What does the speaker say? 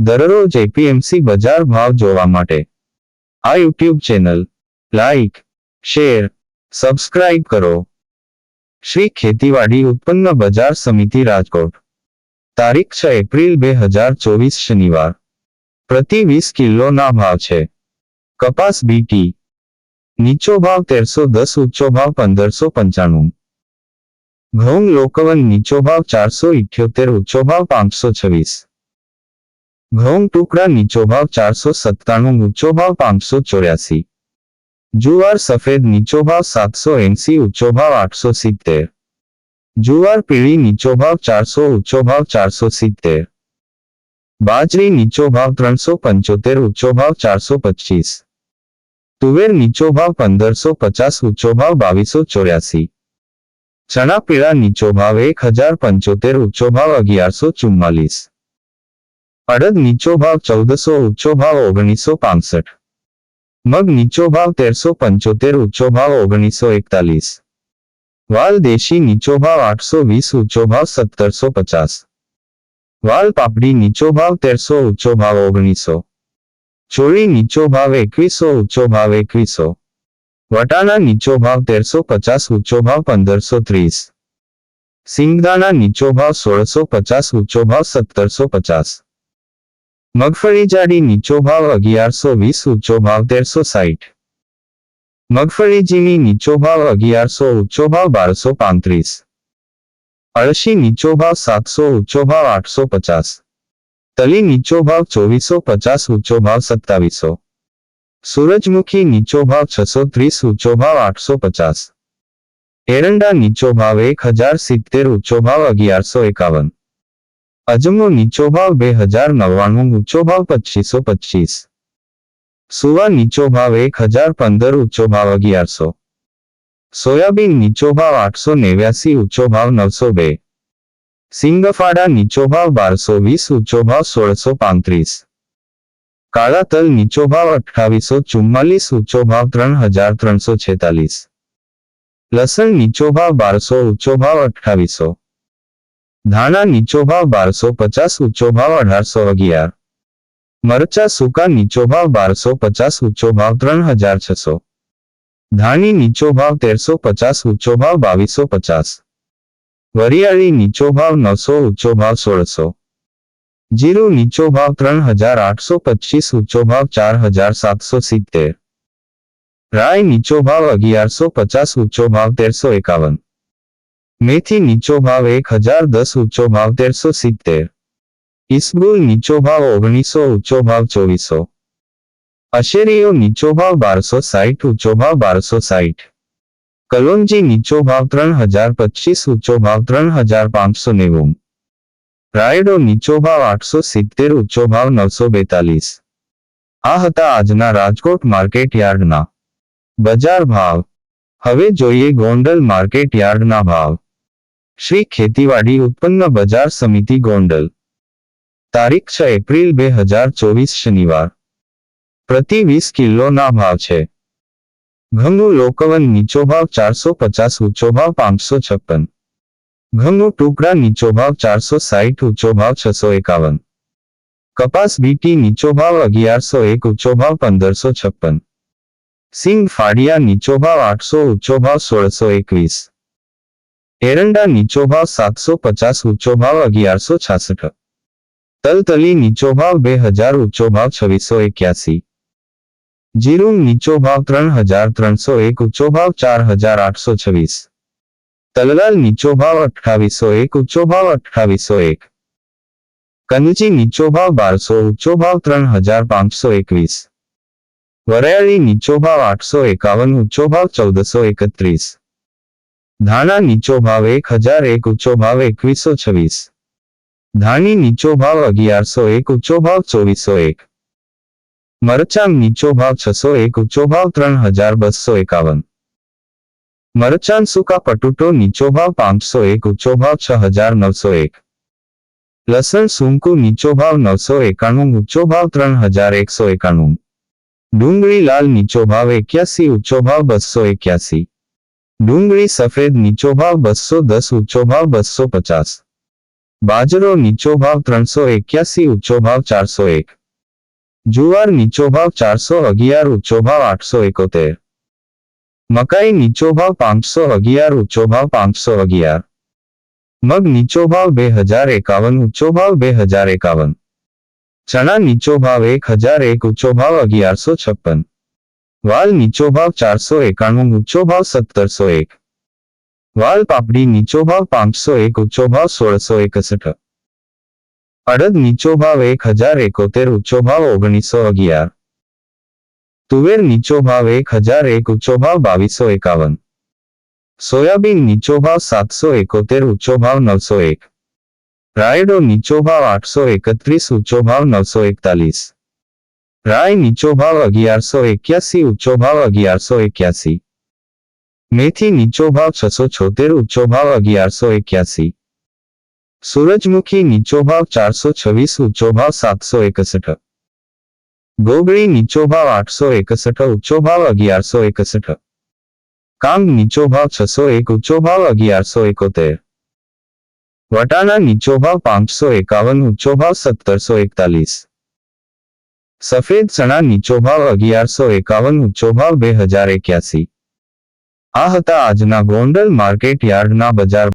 દરરોજ એપીએમસી બજાર ભાવ જોવા માટે. આ YouTube channel, like, share, subscribe કરો. શ્રી ખેતીવાડી ઉત્પન્ન બજાર સમિતિ રાજકોટ. તારીખ છ એપ્રિલ બે હજાર ચોવીસ શનિવાર. પ્રતિ વીસ કિલોના ભાવ છે. કપાસ બીટી નીચો ભાવ તેરસો દસ ઊંચો ભાવ પંદરસો પંચાણું. ઘઉં લોકવન નીચો ભાવ ચારસો ઇઠ્યોતેર ઊંચો ભાવ પાંચસો છવ્વીસ. ઘઉં ટુકડા નીચો ભાવ ચારસો સત્તાણું ઊંચો ભાવ પાંચસો ચોર્યાસી જુવાર સફેદ નીચો ભાવ સાતસો એંસી ઊંચો ભાવ આઠસો સિત્તેર જુવાર પીળી નીચો ભાવ ચારસો ઊંચો ભાવ ચારસો સિત્તેર બાજરી નીચો ભાવ ત્રણસો પંચોતેર ઊંચો ભાવ ચારસો પચીસ તુવેર નીચો ભાવ પંદરસો પચાસ ઊંચો ભાવ બાવીસો ચોર્યાસી ચણા પીળા નીચો ભાવ એક હજાર પંચોતેર ઊંચો ભાવ અગિયારસો ચુમ્માલીસ અડદ નીચો ભાવ ચૌદસો ઊંચો ભાવ ઓગણીસો પાસઠ મગ નીચો ભાવ તેરસો પંચોતેર ઊંચો ભાવ ઓગણીસો એકતાલીસ વાલ દેશી નીચો ભાવ આઠસો વીસ ઊંચો ભાવ સત્તરસો પચાસ વાલ પાપડી નીચો ભાવ તેરસો ઊંચો ભાવ ઓગણીસો ચોળી નીચો ભાવ એકવીસો ઊંચો ભાવ એકવીસો વટાણા નીચો ભાવ તેરસો પચાસ ઊંચો ભાવ પંદરસો ત્રીસ સિંગદાણા નીચો ભાવ સોળસો પચાસ ઊંચો ભાવ સત્તરસો પચાસ મગફળી જાડી નીચો ભાવ અગિયારસો વીસ, ઊંચો ભાવ તેરસો સાઈઠ મગફળી ઝીણી નીચો ભાવ અગિયારસો, ઊંચો ભાવ બારસો પાંત્રીસ. અળશી નીચો ભાવ સાતસો, ઊંચો ભાવ આઠસો પચાસ. તલી નીચો ભાવ ચોવીસો પચાસ, ઊંચો ભાવ સત્તાવીસો. સૂરજમુખી નીચો ભાવ છસો ત્રીસ, ઊંચો ભાવ આઠસો પચાસ. એરંડા નીચો ભાવ એક હજાર સિત્તેર, ઊંચો ભાવ અગિયારસો એકાવન. અજમો નીચો ભાવ બે હજાર નવ્વાણું, ઊંચો ભાવ પચીસો પચીસ. સુવા નીચો ભાવ એક હજાર પંદર, ઊંચો ભાવ અગિયારસો. સોયાબીન નીચો ભાવ આઠસો નેવ્યાસી, ઊંચો ભાવ નવસો બે. સિંગફાડા નીચો ભાવ બારસો વીસ, ઊંચો ભાવ સોળસો પાંત્રીસ. કાળા તલ નીચો ભાવ અઠાવીસો ચુમ્માલીસ, ઊંચો ભાવ ત્રણ હજાર ત્રણસો છેતાલીસ. લસણ નીચો ભાવ બારસો, ઊંચો ભાવ અઠ્ઠાવીસો. ધાણા નીચો ભાવ બારસો પચાસ ઊંચો ભાવ અઢારસો અગિયાર મરચા સૂકા નીચો ભાવ બારસો પચાસ ઊંચો ભાવ ત્રણ હજાર છસો ધાણી નીચો ભાવ તેરસો પચાસ ઊંચો ભાવ બાવીસો પચાસ વરિયાળી નીચો ભાવ નવસો ઊંચો ભાવ સોળસો જીરું નીચો ભાવ ત્રણ હજાર આઠસો પચીસ ઊંચો ભાવ ચાર હજાર સાતસો સિત્તેર રાય નીચો ભાવ અગિયારસો પચાસ ઊંચો ભાવ તેરસો એકાવન મેથી નીચો ભાવ એક હજાર દસ ઊંચો ભાવ તેરસો સિત્તેર ઇસબુલ નીચો ભાવ ઓગણીસો ઊંચો ભાવ ચોવીસો અશેરીઓ નીચો ભાવ બારસો સાઠ ઊંચો ભાવ બારસો સાઠ કલોંજી નીચો ભાવ ત્રણ હજાર પચીસ ઊંચો ભાવ ત્રણ હજાર પાંચસો નેવું રાયડો નીચો ભાવ આઠસો સિત્તેર ઊંચો ભાવ નવસો બેતાલીસ આ હતા આજના રાજકોટ માર્કેટ યાર્ડના બજાર ભાવ હવે જોઈએ ગોંડલ માર્કેટ યાર્ડના ભાવ શ્રી ખેતીવાડી ઉત્પન્ન બજાર સમિતિ ગોંડલ. તારીખ છ એપ્રિલ બે હજાર ચોવીસ શનિવાર. પ્રતિ વીસ કિલોના ભાવ છે. ઘઉંનું લોકવન નીચો ભાવ ચારસો પચાસ, ઊંચો ભાવ પાંચસો છપ્પન. ઘઉંનું ટુકડા નીચો ભાવ ચારસો સાહીઠ, ઊંચો ભાવ છસો એકાવન. કપાસ બીટી નીચો ભાવ અગિયારસો એક, ઊંચો ભાવ પંદરસો છપ્પન. સિંગ ફાડિયા નીચો ભાવ આઠસો, ઊંચો ભાવ સોળસો એકવીસ. એરંડા નીચો ભાવ સાતસો પચાસ ઊંચો ભાવ અગિયારસો છાસઠ તલતલી નીચો ભાવ બે હજાર ઊંચો ભાવ છવ્વીસો એક્યાસી જીરું નીચો ભાવ ત્રણ હજાર ત્રણસો એક ઊંચો ભાવ ચાર હજાર આઠસો છવ્વીસ તલલાલ નીચો ભાવ અઠ્ઠાવીસો એક ઊંચો ભાવ અઠ્ઠાવીસો એક કનજી નીચો ભાવ બારસો ઊંચો ભાવ ત્રણ હજાર પાંચસો એકવીસ વરાયળી નીચો ભાવ આઠસો એકાવન ઊંચો ભાવ ચૌદસો એકત્રીસ ધાણા નીચો ભાવ એક હજાર એક ઊંચો ભાવ એકવીસો છવ્વીસ ધાણી નીચો ભાવ અગિયારસો એક ઊંચો ભાવ ચોવીસો એક મરચાં નીચો ભાવ છસો એક ઊંચો ભાવ ત્રણ હજાર બસો એકાવન મરચાં સૂકા પટુટો નીચો ભાવ પાંચસો એક ઊંચો ભાવ છ હજાર નવસો એક લસણ સૂંકુ નીચો ભાવ નવસો એકાણું ઊંચો ભાવ ત્રણ હજાર એકસો એકાણું ડુંગળી લાલ નીચો ભાવ એક્યાસી ઊંચો ભાવ બસો એક્યાસી ડુંગળી સફેદ નીચો ભાવ બસો દસ ઊંચો ભાવ બસો પચાસ બાજરો નીચો ભાવ ત્રણસો એક્યાસી ઊંચો ભાવ ચારસો એક જુવાર નીચો ભાવ ચારસો અગિયાર ઊંચો ભાવ આઠસો એકોતેર મકાઈ નીચો ભાવ પાંચસો અગિયાર ઊંચો ભાવ પાંચસો અગિયાર મગ નીચો ભાવ બે હજાર એકાવન ઊંચો ભાવ બે હજાર એકાવન ચણા નીચો ભાવ એક હજાર એક ઊંચો ભાવ અગિયારસો છપ્પન વાલ નીચો ભાવ ચારસો એકાણું ઊંચો ભાવ સત્તરસો એક વાલ પાપડી નીચો ભાવ પાંચસો એક ઊંચો ભાવ સોળસો એકસઠ અડદ નીચો ભાવ એક હજાર એકોતેર ઊંચો ભાવ ઓગણીસો અગિયાર તુવેર નીચો ભાવ એક હજાર એક ઊંચો ભાવ બાવીસો એકાવન સોયાબીન નીચો ભાવ સાતસો એકોતેર ઊંચો ભાવ નવસો એક રાયડો નીચો ભાવ આઠસો એકત્રીસ ઊંચો ભાવ નવસો એકતાલીસ રાય નીચો ભાવ અગિયારસો એક્યાસી, ઊંચો ભાવ અગિયારસો એક્યાસી. મેથી નીચો ભાવ છસો છોતેર, ઊંચો ભાવ અગિયારસો એક્યાસી. સૂરજમુખી નીચો ભાવ ચારસો છવ્વીસ, ઊંચો ભાવ સાતસો એકસઠ. ગોગળી નીચો ભાવ આઠસો એકસઠ, ઊંચો ભાવ અગિયારસો એકસઠ. કાંગ નીચો ભાવ છસો એક, ઊંચો ભાવ અગિયારસો એકોતેર. વટાણા નીચો ભાવ પાંચસો એકાવન, ઊંચો ભાવ સત્તરસો એકતાલીસ. સફેદ ચણા નીચો ભાવ અગિયારસો એકાવન ઊંચો ભાવ બે હજાર એક્યાસી. આ હતા આજના ગોંડલ માર્કેટ યાર્ડના બજાર